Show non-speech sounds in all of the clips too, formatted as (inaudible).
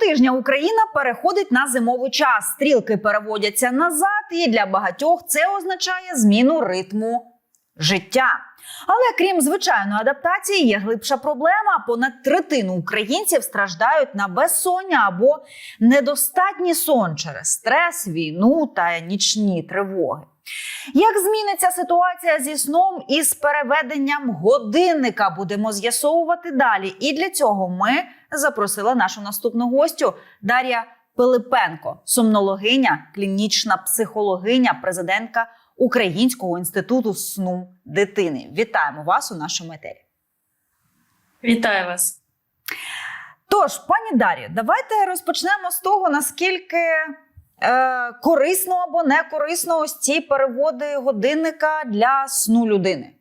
Щотижня Україна переходить на зимовий час. Стрілки переводяться назад, і для багатьох це означає зміну ритму життя. Але крім звичайної адаптації, є глибша проблема. Понад третину українців страждають на безсоння або недостатній сон через стрес, війну та нічні тривоги. Як зміниться ситуація зі сном і з переведенням годинника, будемо з'ясовувати далі. І для цього ми запросили нашу наступну гостю Дар'я Пилипенко, сомнологиня, клінічна психологиня, президентка Українського інституту сну дитини. Вітаємо вас у нашому етері. Вітаю вас. Тож, пані Дар'ю, давайте розпочнемо з того, наскільки е, корисно або не корисно ось ці переводи годинника для сну людини.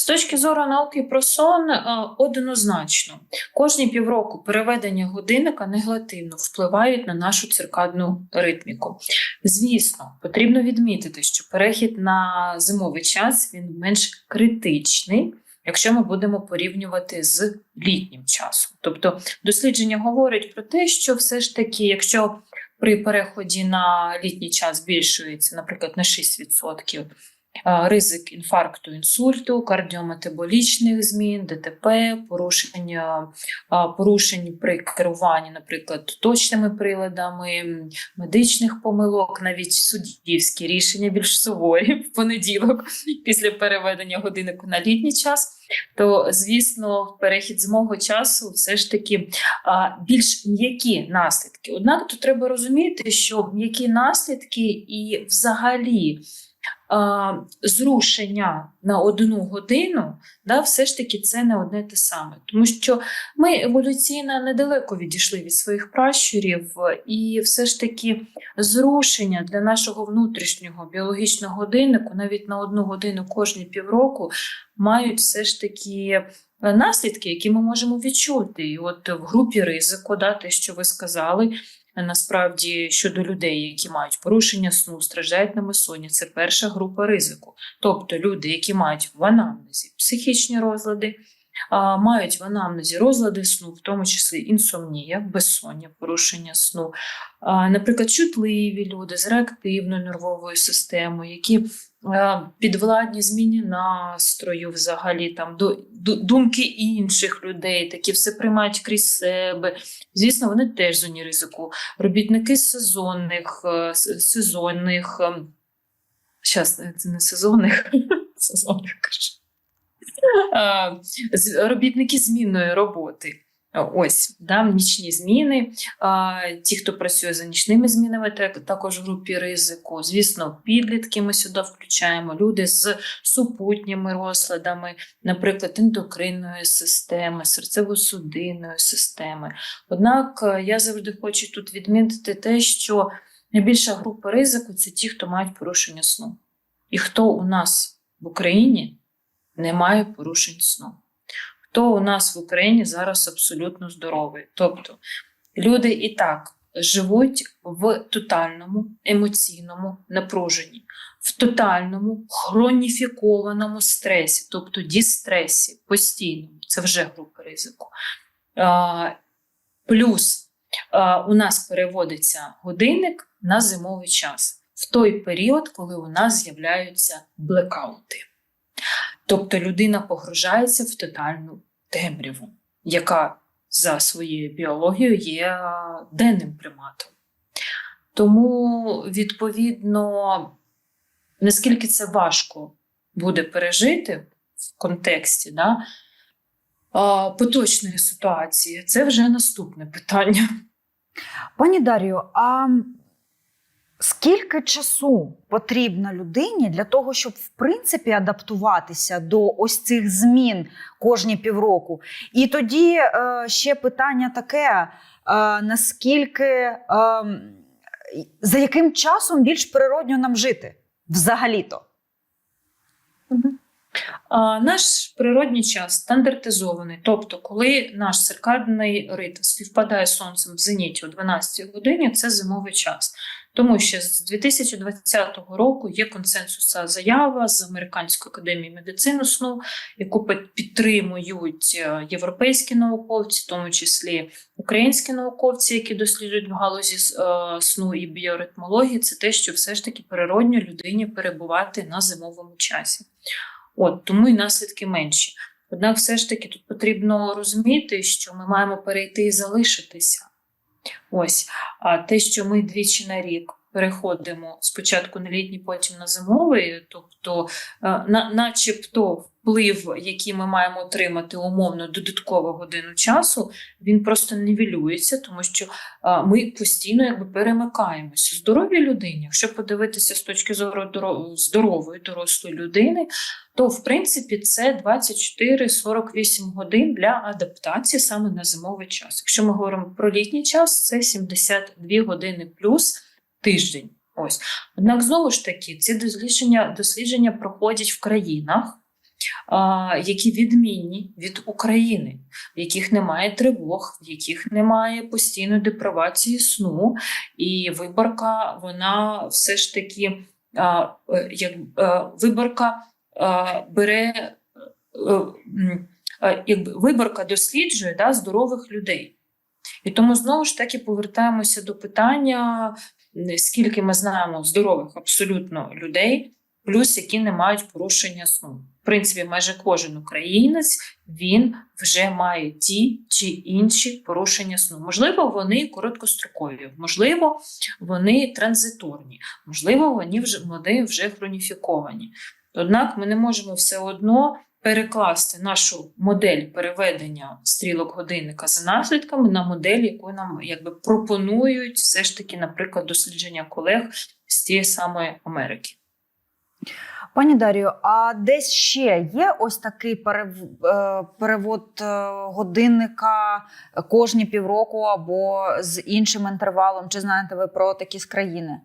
З точки зору науки про сон, е, однозначно, кожні півроку переведення годинника негативно впливають на нашу циркадну ритміку. Звісно, потрібно відмітити, що перехід на зимовий час він менш критичний. Якщо ми будемо порівнювати з літнім часом, тобто дослідження говорить про те, що все ж таки, якщо при переході на літній час збільшується, наприклад, на 6% а, ризик інфаркту, інсульту, кардіометаболічних змін, ДТП, порушення порушень при керуванні, наприклад, точними приладами, медичних помилок, навіть суддівські рішення більш суворі в понеділок після переведення годиннику на літній час. То, звісно, перехід з мого часу все ж таки а, більш м'які наслідки. Однак тут треба розуміти, що м'які наслідки і взагалі зрушення на одну годину, да, все ж таки це не одне те саме. Тому що ми еволюційно недалеко відійшли від своїх пращурів, і все ж таки зрушення для нашого внутрішнього біологічного годиннику навіть на одну годину кожні півроку мають все ж таки наслідки, які ми можемо відчути. І от в групі ризику, да, те, що ви сказали, насправді щодо людей, які мають порушення сну, страждають на безсоння, це перша група ризику. Тобто люди, які мають в анамнезі психічні розлади, мають в анамнезі розлади сну, в тому числі інсомнія, безсоння, порушення сну, наприклад, чутливі люди з реактивною нервовою системою, які підвладні зміні настрою, взагалі там до, до думки інших людей, такі все приймають крізь себе. Звісно, вони теж зоні ризику. Робітники сезонних, е, сезонних. Зараз це не сезонних, (laughs) сезонних кажу. З- Робітники змінної роботи. Ось, да, нічні зміни. А, ті, хто працює за нічними змінами, так- також в групі ризику. Звісно, підлітки ми сюди включаємо, люди з супутніми розладами, наприклад, ендокринної системи, серцево-судинної системи. Однак е, я завжди хочу тут відмітити те, що найбільша група ризику це ті, хто мають порушення сну. І хто у нас в Україні не має порушень сну. Хто у нас в Україні зараз абсолютно здоровий. Тобто люди і так живуть в тотальному емоційному напруженні, в тотальному хроніфікованому стресі, тобто дістресі постійному. Це вже група ризику. Плюс у нас переводиться годинник на зимовий час в той період, коли у нас з'являються блекаути. Тобто людина погружається в тотальну темряву, яка за своєю біологією є денним приматом. Тому, відповідно, наскільки це важко буде пережити в контексті да, поточної ситуації, це вже наступне питання. Пані Дар'ю, а скільки часу потрібно людині для того, щоб в принципі адаптуватися до ось цих змін кожні півроку? І тоді е, ще питання таке: е, наскільки е, за яким часом більш природньо нам жити взагалі-то? А, Наш природній час стандартизований, тобто, коли наш циркадний ритм співпадає з сонцем в зеніті о 12 годині, це зимовий час. Тому що з 2020 року є консенсусна заява з Американської академії медицини сну, яку підтримують е, європейські науковці, в тому числі українські науковці, які досліджують в галузі е, сну і біоритмології. Це те, що все ж таки природньо людині перебувати на зимовому часі. От тому і наслідки менші. Однак, все ж таки тут потрібно розуміти, що ми маємо перейти і залишитися. Ось, а те, що ми двічі на рік переходимо спочатку на літній, потім на зимовий, тобто, е, на, начебто, вплив, який ми маємо отримати умовно додаткову годину часу, він просто нівелюється, тому що е, ми постійно якби перемикаємося. Здоровій людині, якщо подивитися з точки зору доро- здорової дорослої людини, то в принципі це 24-48 годин для адаптації саме на зимовий час. Якщо ми говоримо про літній час, це 72 години плюс тиждень. Ось. Однак, знову ж таки, ці дослідження, дослідження проходять в країнах, які відмінні від України, в яких немає тривог, в яких немає постійної депривації сну, і виборка, вона все ж таки е, як, е, виборка бере е, якби виборка досліджує да, здорових людей. І тому знову ж таки повертаємося до питання, скільки ми знаємо здорових абсолютно людей, плюс які не мають порушення сну. В принципі, майже кожен українець він вже має ті чи інші порушення сну. Можливо, вони короткострокові, можливо, вони транзиторні, можливо, вони вже вони вже хроніфіковані. Однак ми не можемо все одно перекласти нашу модель переведення стрілок годинника за наслідками на модель, яку нам якби пропонують все ж таки, наприклад, дослідження колег з тієї самої Америки. Пані Дарію, а десь ще є ось такий е, перевод е, годинника кожні півроку або з іншим інтервалом? Чи знаєте ви про такі з країни?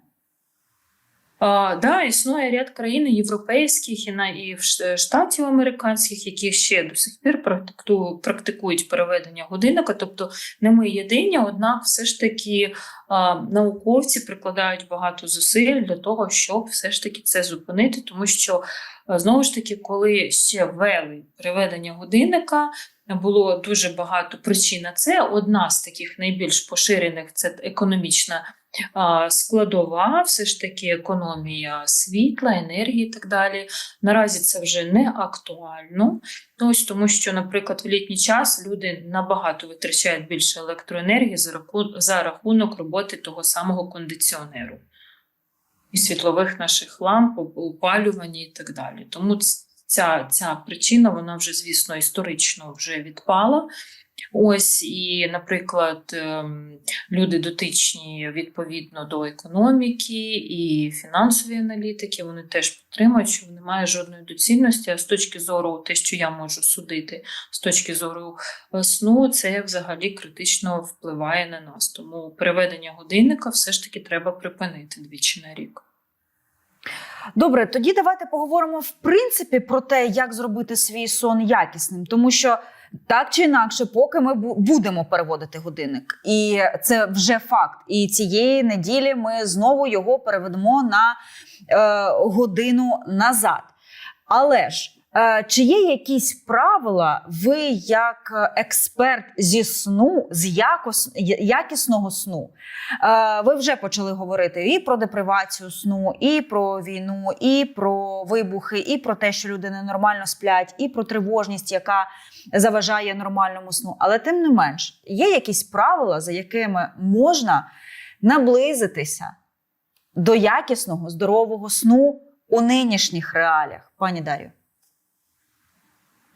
А, да, існує ряд країн європейських і на і штатів американських, які ще до сих пір практику- практикують переведення годинника. Тобто не ми єдині, однак все ж таки а, науковці прикладають багато зусиль для того, щоб все ж таки це зупинити, тому що знову ж таки, коли ще ввели переведення годинника. Було дуже багато причин на це. Одна з таких найбільш поширених це економічна складова, все ж таки економія світла, енергії і так далі. Наразі це вже не актуально. Ось тому, що, наприклад, в літній час люди набагато витрачають більше електроенергії за раху- за рахунок роботи того самого кондиціонеру і світлових наших ламп, оп- опалювання і так далі. Тому ця, ця причина, вона вже, звісно, історично вже відпала. Ось і, наприклад, ем, люди дотичні відповідно до економіки і фінансової аналітики, вони теж підтримують, що немає жодної доцільності. А з точки зору, те, що я можу судити, з точки зору е, сну, це взагалі критично впливає на нас. Тому переведення годинника все ж таки треба припинити двічі на рік. Добре, тоді давайте поговоримо в принципі про те, як зробити свій сон якісним, тому що так чи інакше, поки ми будемо переводити годинник, і це вже факт. І цієї неділі ми знову його переведемо на е, годину назад. Але ж. е, Чи є якісь правила, ви як експерт зі сну, з якос, якісного сну, Е, Ви вже почали говорити і про депривацію сну, і про війну, і про вибухи, і про те, що люди ненормально сплять, і про тривожність, яка заважає нормальному сну. Але тим не менш, є якісь правила, за якими можна наблизитися до якісного здорового сну у нинішніх реаліях, пані Дар'ю.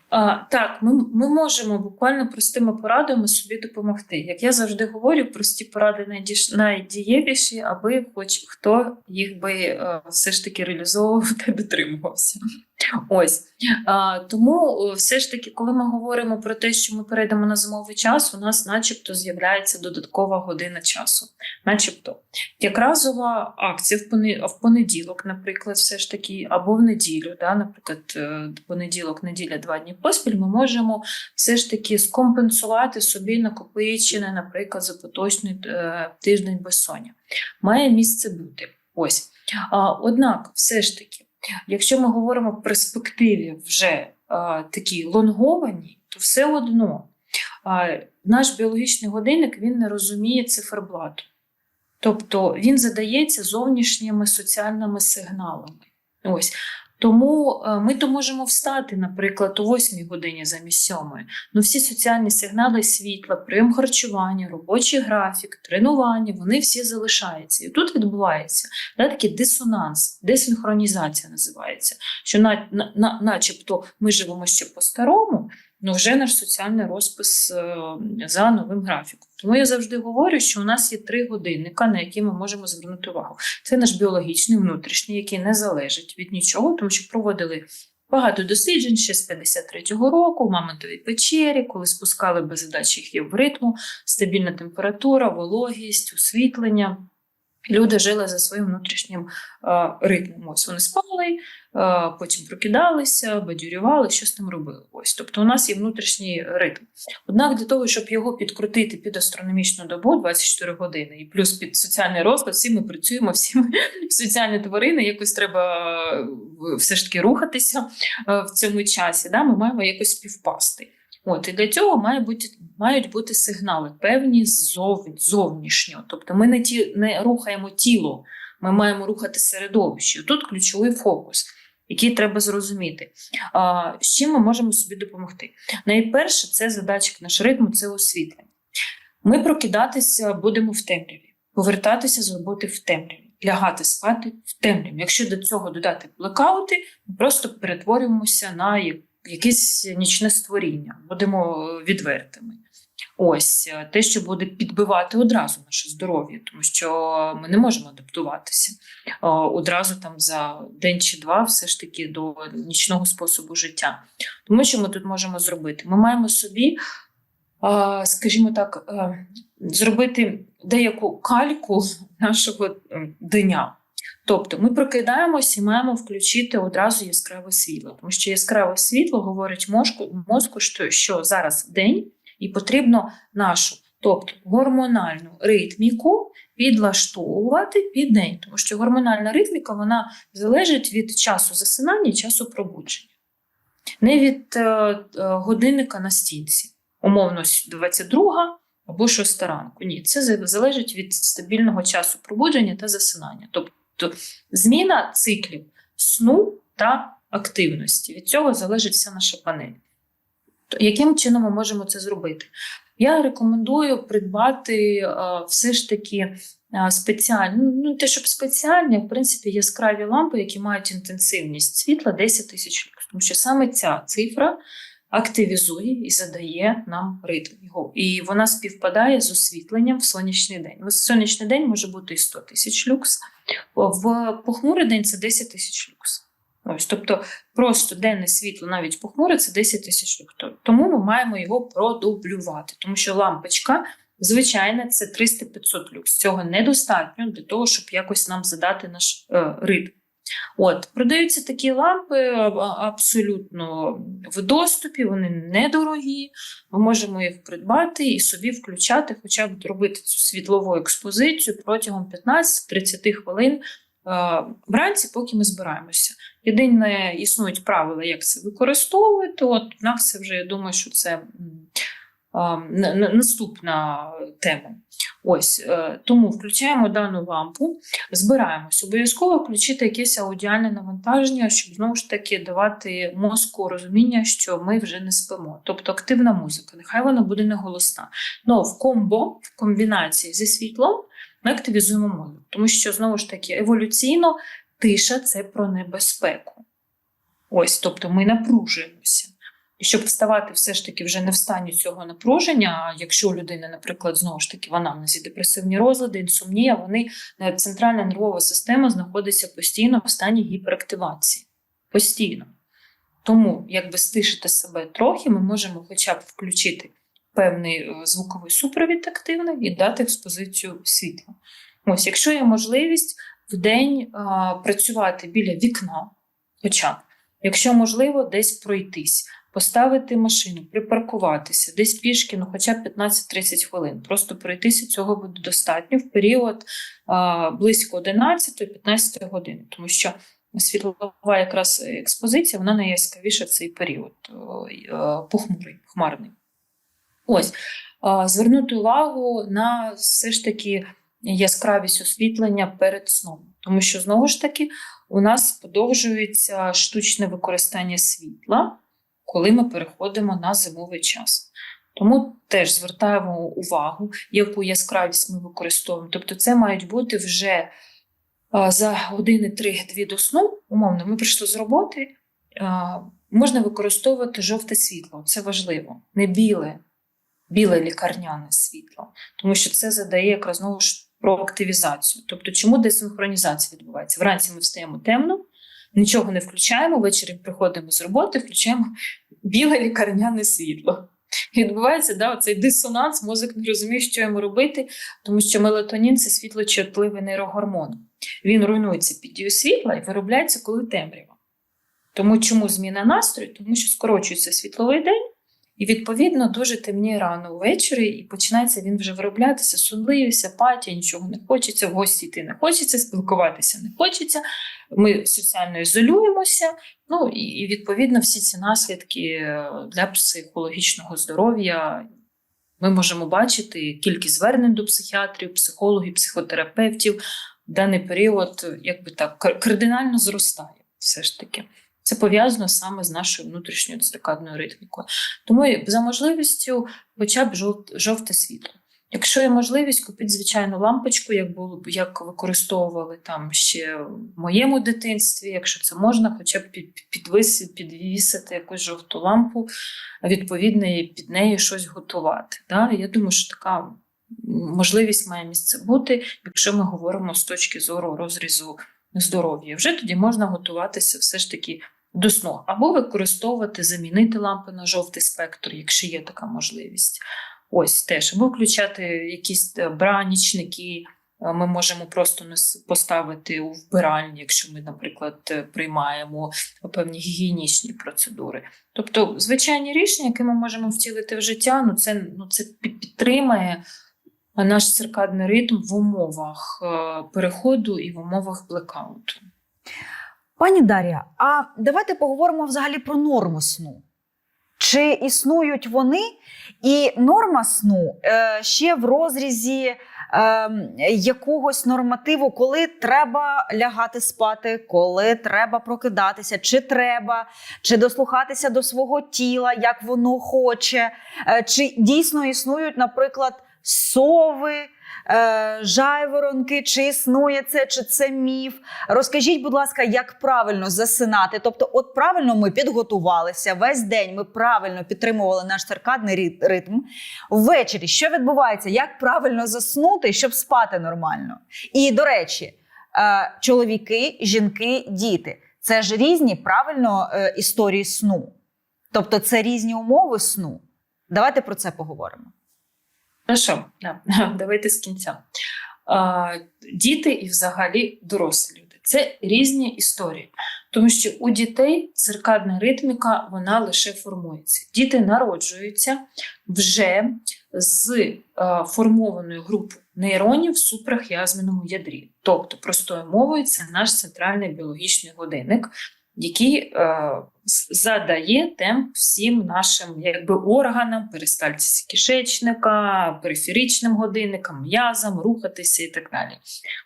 А, так, ми, ми можемо буквально простими порадами собі допомогти. Як я завжди говорю, прості поради найдіш- найдієвіші, аби хоч хто їх би е, все ж таки реалізовував та (laughs) дотримувався. Ось тому е, все ж таки, коли ми говоримо про те, що ми перейдемо на зимовий час, у нас, начебто, з'являється додаткова година часу. Начебто, як разова акція в понеділок, наприклад, все ж таки, або в неділю, да, наприклад, е, понеділок, неділя, два дні поспіль, ми можемо все ж таки скомпенсувати собі накопичене, наприклад, за поточний е, тиждень безсоння. Має місце бути. Ось. Однак, все ж таки, якщо ми говоримо в перспективі вже а, такій лонгованій, то все одно а, наш біологічний годинник він не розуміє циферблату. Тобто він задається зовнішніми соціальними сигналами. Ось. Тому е, ми то можемо встати, наприклад, о 8 годині замість 7. Ну, всі соціальні сигнали світла, прийом харчування, робочий графік, тренування, вони всі залишаються. І тут відбувається да, такий дисонанс, десинхронізація називається. Що на, на, на, начебто ми живемо ще по-старому, але вже наш соціальний розпис е, за новим графіком. Тому я завжди говорю, що у нас є три годинника, на які ми можемо звернути увагу. Це наш біологічний, внутрішній, який не залежить від нічого, тому що проводили багато досліджень ще з 53-го року, в мамонтовій печері, коли спускали без задачі їх в ритму, стабільна температура, вологість, освітлення. Люди жили за своїм внутрішнім е, ритмом. Ось вони спали, потім прокидалися, бадюрювали, що з тим робили. Ось, тобто у нас є внутрішній ритм. Однак для того, щоб його підкрутити під астрономічну добу 24 години, і плюс під соціальний розклад, всі ми працюємо, всі ми (laughs) соціальні тварини, якось треба е, все ж таки рухатися е, в цьому часі. Да? Ми маємо якось співпасти. От, і для цього має бути, мають бути сигнали певні зов, зовнішньо. Тобто ми не, ті, не рухаємо тіло, ми маємо рухати середовище. Тут ключовий фокус, який треба зрозуміти. А, з чим ми можемо собі допомогти? Найперше, це задача наш ритм, це освітлення. Ми прокидатися будемо в темряві, повертатися з роботи в темряві, лягати спати в темряві. Якщо до цього додати блекаути, ми просто перетворюємося на якесь нічне створіння, будемо відвертими. Ось е, те, що буде підбивати одразу наше здоров'я, тому що ми не можемо адаптуватися е, одразу там за день чи два, все ж таки до нічного способу життя. Тому що ми тут можемо зробити? Ми маємо собі, е, скажімо так, зробити деяку кальку нашого дня. Тобто ми прокидаємося і маємо включити одразу яскраве світло, тому що яскраве світло говорить мозку, мозку, що, що зараз день, і потрібно нашу, тобто гормональну ритміку підлаштовувати під день, тому що гормональна ритміка вона залежить від часу засинання і часу пробудження, не від е, е, годинника на стінці, умовно 22 або 6 ранку. Ні, це залежить від стабільного часу пробудження та засинання. Тобто зміна циклів сну та активності. Від цього залежить вся наша панель. Яким чином ми можемо це зробити? Я рекомендую придбати е, все ж таки е, спеціальні, ну те, щоб спеціальні, в принципі яскраві лампи, які мають інтенсивність світла 10 тисяч люкс. Тому що саме ця цифра активізує і задає нам ритм його. І вона співпадає з освітленням в сонячний день. В сонячний день може бути і 100 тисяч люкс, в похмурий день це 10 тисяч люкс. Ось, тобто просто денне світло навіть похмуре це 10 тисяч люкс. Тому ми маємо його продублювати, тому що лампочка, звичайно, це 300-500 люкс. Цього недостатньо для того, щоб якось нам задати наш е, ритм. От, продаються такі лампи абсолютно в доступі, вони недорогі. Ми можемо їх придбати і собі включати, хоча б робити цю світлову експозицію протягом 15-30 хвилин вранці, поки ми збираємося. Єдине, існують правила, як це використовувати. От нас це вже я думаю, що це наступна тема. Ось е, тому включаємо дану лампу, збираємось. Обов'язково включити якесь аудіальне навантаження, щоб знову ж таки давати мозку розуміння, що ми вже не спимо. Тобто активна музика, нехай вона буде не голосна. Но в комбо, в комбінації зі світлом, ми активізуємо мозок, тому що знову ж таки еволюційно тиша це про небезпеку. Ось, тобто ми напружуємося. І щоб вставати все ж таки вже не в стані цього напруження, якщо у людини, наприклад, знову ж таки в анамнезі депресивні розлади, інсомнія, вони е, центральна нервова система знаходиться постійно в стані гіперактивації. Постійно. Тому, якби стишити себе трохи, ми можемо хоча б включити певний е, звуковий супровід активний і дати експозицію світла. Ось, якщо є можливість в день а, працювати біля вікна, хоча б, якщо можливо, десь пройтись, поставити машину, припаркуватися, десь пішки, ну хоча б 15-30 хвилин. Просто пройтися цього буде достатньо в період а, близько 11-15 години, тому що світлова якраз експозиція, вона найяскравіша в цей період, е, похмурий, хмарний. Ось, звернути увагу на все ж таки яскравість освітлення перед сном. Тому що, знову ж таки, у нас подовжується штучне використання світла, коли ми переходимо на зимовий час. Тому теж звертаємо увагу, яку яскравість ми використовуємо. Тобто, це мають бути вже за години 3-2 до сну, умовно, ми прийшли з роботи, можна використовувати жовте світло. Це важливо, не біле, біле лікарняне світло, тому що це задає якраз знову ж про активізацію. Тобто, чому десинхронізація відбувається? Вранці ми встаємо темно, нічого не включаємо, ввечері приходимо з роботи, включаємо біле лікарняне світло. Відбувається да, цей дисонанс, мозок не розуміє, що йому робити, тому що мелатонін це світлочутливий нейрогормон. Він руйнується під дією світла і виробляється, коли темрява. Тому чому зміна настрою? Тому що скорочується світловий день, і, відповідно, дуже темніє рано ввечері, і починається він вже вироблятися, сонливість, апатія, нічого не хочеться, в гості йти не хочеться, спілкуватися не хочеться. Ми соціально ізолюємося. Ну і, відповідно всі ці наслідки е, для психологічного здоров'я. Ми можемо бачити кількість звернень до психіатрів, психологів, психотерапевтів в даний період, якби так, кар- кардинально зростає все ж таки. Це пов'язано саме з нашою внутрішньою циркадною ритмікою. Тому за можливістю хоча б жовте світло. Якщо є можливість, купіть звичайну лампочку, як було як використовували там ще в моєму дитинстві, якщо це можна, хоча б під, підвис, підвісити якусь жовту лампу, відповідно, і під нею щось готувати. Да? Я думаю, що така можливість має місце бути, якщо ми говоримо з точки зору розрізу здоров'я. Вже тоді можна готуватися все ж таки до сну, або використовувати, замінити лампи на жовтий спектр, якщо є така можливість. Ось теж, або включати якісь е, бра, нічники. Е, Ми можемо просто поставити у вбиральні, якщо ми, наприклад, е, приймаємо певні гігієнічні процедури. Тобто, звичайні рішення, які ми можемо втілити в життя, ну це, ну, це підтримає наш циркадний ритм в умовах переходу і в умовах блекауту. Пані Дар'я, а давайте поговоримо взагалі про норму сну. Чи існують вони? І норма сну е, ще в розрізі е, якогось нормативу, коли треба лягати спати, коли треба прокидатися, чи треба, чи дослухатися до свого тіла, як воно хоче, е, чи дійсно існують, наприклад, сови. Е, Жайворонки, чи існує це, чи це міф. Розкажіть, будь ласка, як правильно засинати? Тобто, от правильно ми підготувалися весь день. Ми правильно підтримували наш циркадний ритм. Ввечері що відбувається? Як правильно заснути, щоб спати нормально? І до речі, е, чоловіки, жінки, діти це ж різні правильно е, історії сну. Тобто, це різні умови сну. Давайте про це поговоримо. Хорошо, да. (laughs) давайте з кінця. Діти і взагалі дорослі люди. Це різні історії. Тому що у дітей циркадна ритміка вона лише формується. Діти народжуються вже з формованою групою нейронів в супрахіазменому ядрі. Тобто, простою мовою, це наш центральний біологічний годинник, який е, задає темп всім нашим якби, органам, перистальці кишечника, периферичним годинникам, м'язам, рухатися і так далі.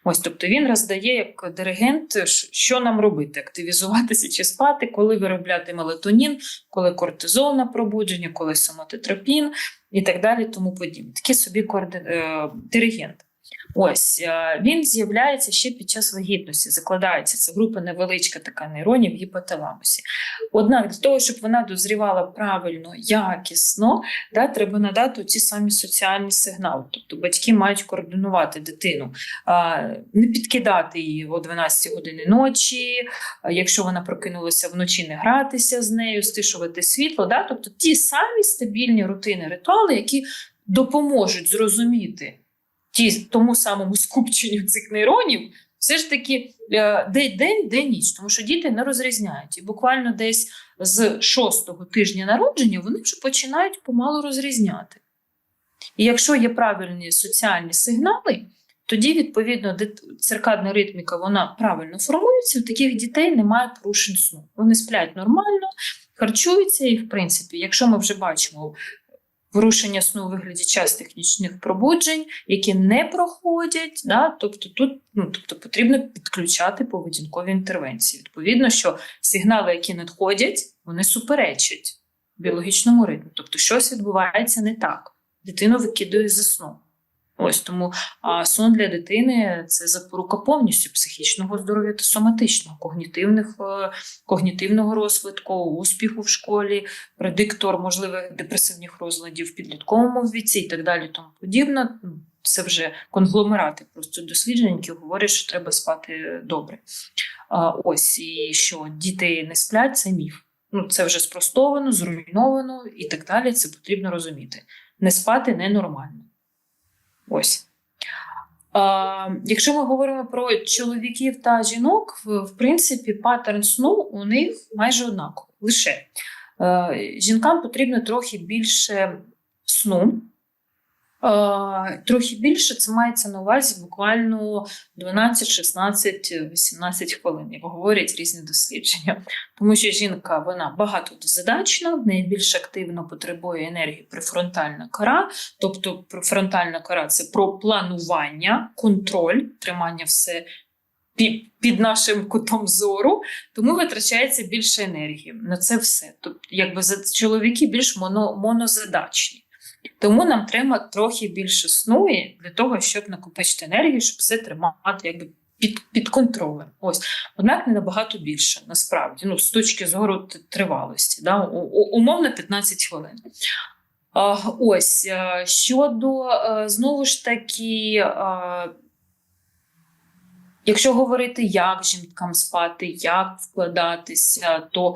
Ось, тобто він роздає як диригент, що нам робити: активізуватися чи спати, коли виробляти мелатонін, коли кортизол на пробудження, коли самотитропін і так далі, тому подібне. Такий собі коорди... е, диригент. Ось е, він з'являється ще під час вагітності, закладається. Це група невеличка така нейронів в гіпоталамусі. Однак для того, щоб вона дозрівала правильно, якісно, да, треба надати ті самі соціальні сигнали. Тобто батьки мають координувати дитину, не підкидати її о 12 години ночі, якщо вона прокинулася вночі, не гратися з нею, стишувати світло. Да? Тобто ті самі стабільні рутини, ритуали, які допоможуть зрозуміти ті, тому самому скупченню цих нейронів, все ж таки е, де день, де ніч, тому що діти не розрізняють. І буквально десь з шостого тижня народження вони вже починають помалу розрізняти. І якщо є правильні соціальні сигнали, тоді, відповідно, циркадна ритміка вона правильно формується, у таких дітей немає порушень сну. Вони сплять нормально, харчуються, і, в принципі, якщо ми вже бачимо порушення сну у вигляді частих нічних пробуджень, які не проходять, да, тобто тут ну, тобто потрібно підключати поведінкові інтервенції. Відповідно, що сигнали, які надходять, вони суперечать біологічному ритму. Тобто, щось відбувається не так. Дитину викидує за сну. Ось тому а сон для дитини це запорука повністю психічного здоров'я та соматичного, когнітивних, е, когнітивного розвитку, успіху в школі, предиктор можливих депресивних розладів в підлітковому віці і так далі. Тому подібне. Ну, Це вже конгломерати просто досліджень, які говорять, що треба спати добре. А, ось і що діти не сплять, це міф. Ну це вже спростовано, зруйновано і так далі. Це потрібно розуміти. Не спати ненормально. Ось. Якщо ми говоримо про чоловіків та жінок, в, в принципі, паттерн сну у них майже однаковий. Лише е, жінкам потрібно трохи більше сну. Трохи більше це мається на увазі буквально 12, 16, 18 хвилин, як говорять різні дослідження. Тому що жінка вона багатозадачна, в неї активно потребує енергії префронтальна кора. Тобто префронтальна кора це про планування, контроль, тримання все під нашим кутом зору, тому витрачається більше енергії на це все. Тобто, якби за- чоловіки більш моно, монозадачні. Тому нам треба трохи більше сну для того, щоб накопичити енергію, щоб все тримати якби під, під контролем. Ось. Однак не набагато більше, насправді, ну, з точки зору тривалості, да? у- умовно 15 хвилин. Ось е, щодо е, знову ж таки, е, якщо говорити, як жінкам спати, як вкладатися, то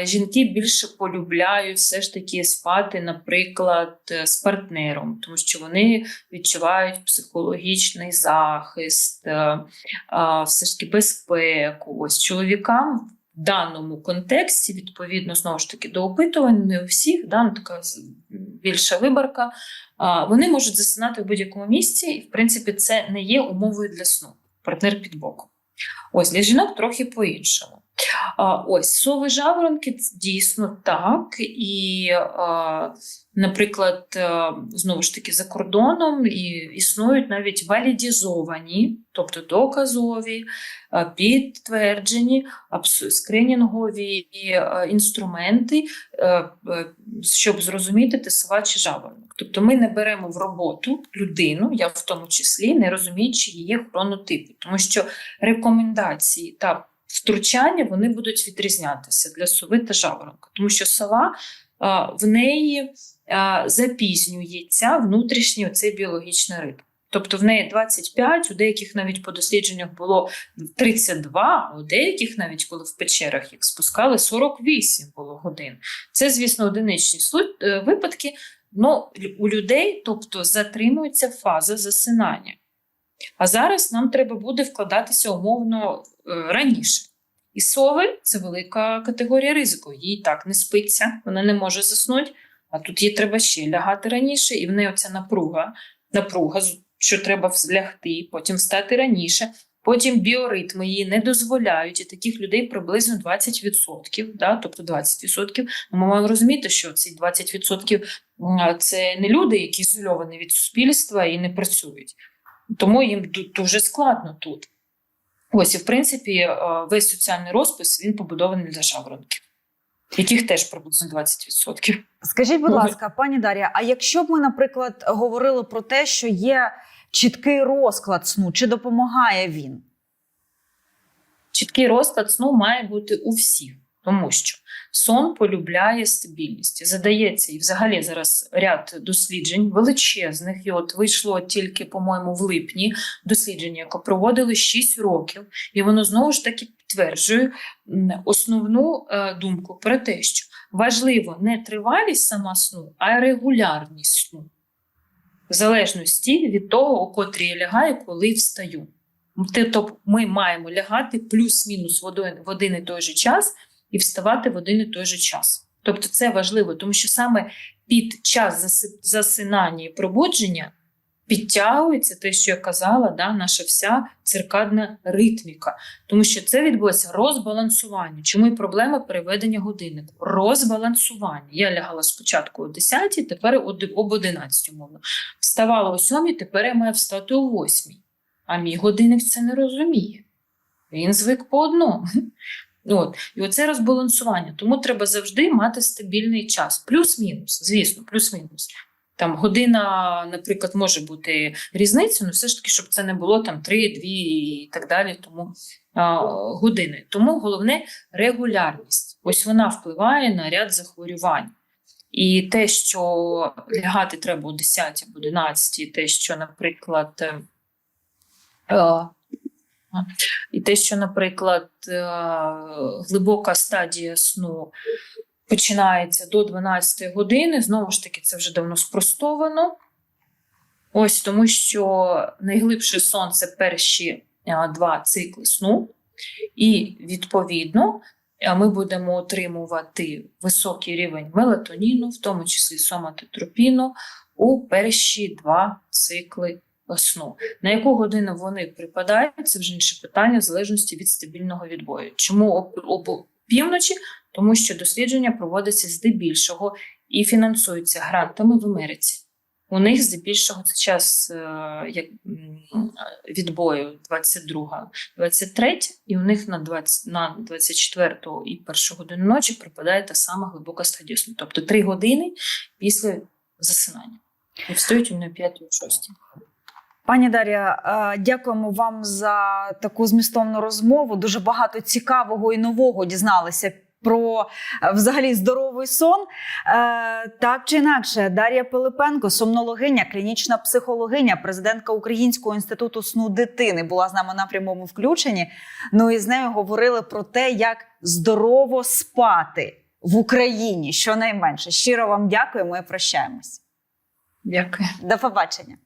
е, жінки більше полюбляють все ж таки спати, наприклад, з партнером, тому що вони відчувають психологічний захист, е, е, все ж таки безпеку. Ось чоловікам в даному контексті, відповідно, знову ж таки, до опитувань, не у всіх, да, ну, така більша виборка, а, вони можуть засинати в будь-якому місці, і, в принципі, це не є умовою для сну. Партнер під боком. Ось для жінок трохи по-іншому. Ось сови жаворонки дійсно так. І, наприклад, знову ж таки, за кордоном і існують навіть валідізовані, тобто доказові, підтверджені скринінгові інструменти, е, е, щоб зрозуміти тисова чи жаворонок. Тобто ми не беремо в роботу людину, я в тому числі, не розуміючи її хронотипу, тому що рекомендації та втручання вони будуть відрізнятися для сови та жаворонка, тому що сова а, в неї а, запізнюється внутрішній оцей біологічний ритм. Тобто в неї 25, у деяких навіть по дослідженнях було 32, а у деяких навіть коли в печерах їх спускали 48 було годин. Це, звісно, одиничні е, випадки. Ну, у людей, тобто, затримується фаза засинання. А зараз нам треба буде вкладатися умовно е, раніше. І сови це велика категорія ризику. Їй так не спиться, вона не може заснути, а тут їй треба ще лягати раніше, і в неї оця напруга, напруга, що треба лягти, потім встати раніше. Потім біоритми їй не дозволяють, і таких людей приблизно 20%. Да? Тобто 20%. Ну, Ми маємо розуміти, що ці 20% це не люди, які ізольовані від суспільства і не працюють. Тому їм дуже складно тут. Ось, і в принципі, е, весь соціальний розпис він побудований для жаворонків, яких теж приблизно 20%. Скажіть, будь ласка, пані Дар'я, а якщо б ми, наприклад, говорили про те, що є чіткий розклад сну? Чи допомагає він? Чіткий розклад сну має бути у всіх, тому що сон полюбляє стабільність. Задається і взагалі зараз ряд досліджень величезних. І от вийшло тільки, по-моєму, в липні дослідження, яке проводили 6 років, і воно знову ж таки підтверджує основну е, думку про те, що важливо не тривалість сама сну, а регулярність сну. В залежності від того, у котрій я лягаю, коли встаю. Тобто ми маємо лягати плюс-мінус в один, і той же час і вставати в один і той же час. Тобто це важливо, тому що саме під час засинання і пробудження підтягується те, що я казала, да, наша вся циркадна ритміка. Тому що це відбулося розбалансування. Чому і проблема переведення годиннику? Розбалансування. Я лягала спочатку о 10, тепер об 11, умовно. Вставала о 7, тепер я маю встати о 8. А мій годинник це не розуміє. Він звик по одному. От. І оце розбалансування. Тому треба завжди мати стабільний час. Плюс-мінус, звісно, плюс-мінус. Там година, наприклад, може бути різницею, але все ж таки, щоб це не було там 3, 2 і так далі. Тому а, години. Тому головне регулярність. Ось вона впливає на ряд захворювань. І те, що лягати треба о 10 або 11, і те, що, наприклад, е, е, і те, що, наприклад, е, глибока стадія сну починається до 12 години, знову ж таки, це вже давно спростовано. Ось тому, що найглибший сон це перші е, два цикли сну, і відповідно е, ми будемо отримувати високий рівень мелатоніну, в тому числі соматотропіну, у перші два цикли сну. На яку годину вони припадають, це вже інше питання в залежності від стабільного відбою. Чому об, півночі? Тому що дослідження проводяться здебільшого і фінансуються грантами в Америці. У них здебільшого це час е, як, відбою 22 23 і у них на 20, на 24 і першу годину ночі припадає та сама глибока стадія сну. Тобто 3 години після засинання. І встають вони о 5 6. Пані Дар'я, е, дякуємо вам за таку змістовну розмову. Дуже багато цікавого і нового дізналися про е, взагалі здоровий сон. Е, Так чи інакше, Дар'я Пилипенко, сомнологиня, клінічна психологиня, президентка Українського інституту сну дитини, була з нами на прямому включенні. Ну і з нею говорили про те, як здорово спати в Україні. Щонайменше. Щиро вам дякуємо і прощаємось. Дякую. До побачення.